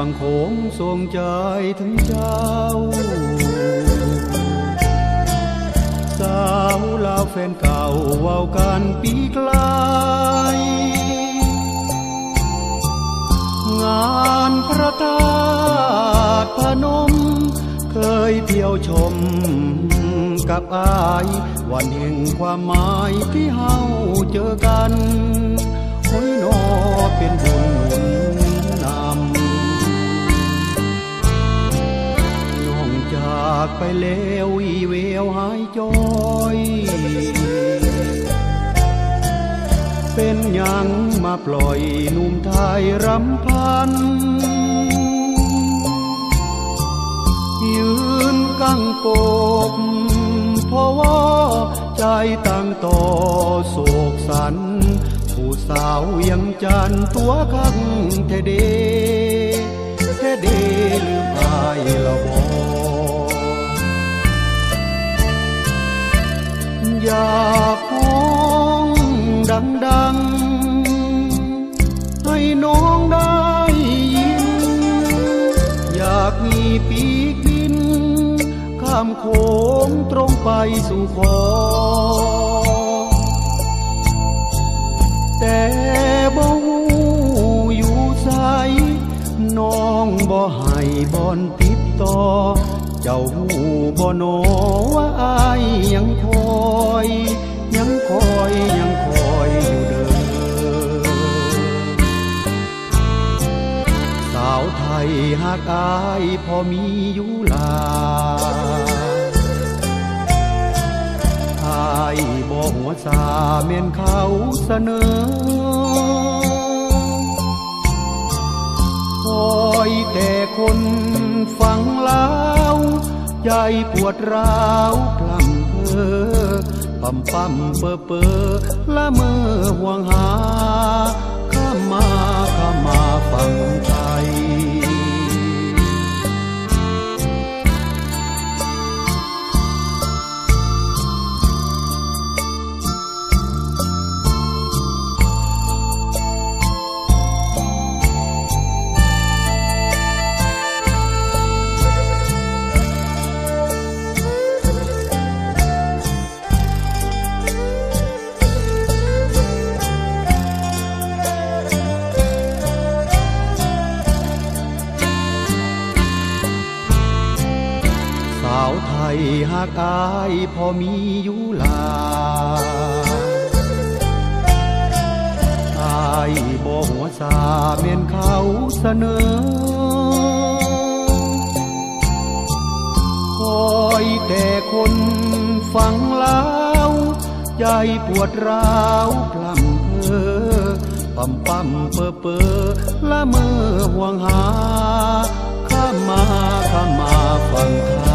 ฝั่งโขงทรงใจถึงเจ้า สาวลาวแฟนเก่าเว้ากันปีไกลงานพระธาตุพนม เคยเที่ยวชมกับอาย วันแห่งความหมายที่เฮาเจอกันโอ้ยนอเป็นบุญ จากไปแล้วอีเววหายจอย เป็นยังมาปล่อยหนุ่มไทยรำพัน ยืนกั้งกบเพราะว่าใจตั้งต่อโศกสัน ผู้สาวยังจันตัวข้างเทเด เทเดลืมอายละบอ มีปีกบิน ข้ามโขงตรงไปสู่ขอแต่บ่ฮู้อยู่ใสน้องบ่ให้บอนติดต่อ เจ้าหูบ่โนว่าอายยังคอ หากอายพอมีอยู่ลาอายบ่หัวซาเม่นเขาเสนอ คอยแต่คนฟังแล้วใจปวดร้าวพลัมเพอปั๊มปั๊มเปอเปอละเมอห่วงหา หากอายพอมีอยู่หลาอายบ่หัวซาเม่นเขาเสนอคอยแต่คนฟังแล้วใจปวดร้าวพลัมเพอปั๊มปั๊มเปอเปอละเมอห่วงหาข้ามาข้ามาฟังไท